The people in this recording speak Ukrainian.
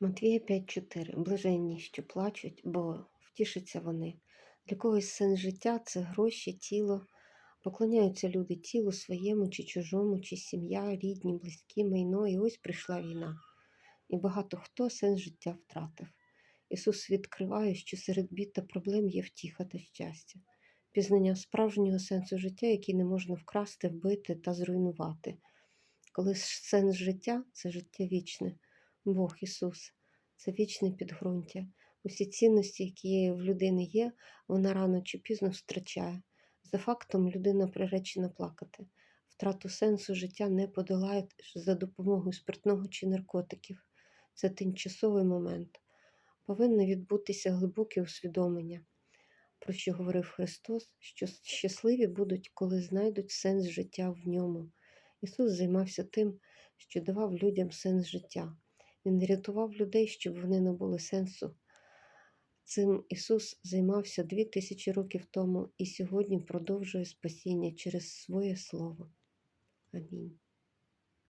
Матвія 5.4. Блаженні, що плачуть, бо втішаться вони. Для когось сенс життя це гроші, тіло. Поклоняються люди тілу своєму чи чужому, чи сім'я, рідні, близькі, майно. І ось прийшла війна. І багато хто сенс життя втратив. Ісус відкриває, що серед бід та проблем є втіха та щастя, пізнання справжнього сенсу життя, який не можна вкрасти, вбити та зруйнувати. Коли сенс життя це життя вічне, Бог Ісус, це вічне підґрунтя. Усі цінності, які в людини є, вона рано чи пізно втрачає. За фактом людина приречена плакати. Втрату сенсу життя не подолають за допомогою спиртного чи наркотиків. Це тимчасовий момент. Повинно відбутися глибоке усвідомлення, про що говорив Христос, що щасливі будуть, коли знайдуть сенс життя в ньому. Ісус займався тим, що давав людям сенс життя. Він рятував людей, щоб вони набули сенсу. Цим Ісус займався дві тисячі років тому і сьогодні продовжує спасіння через своє Слово. Амінь.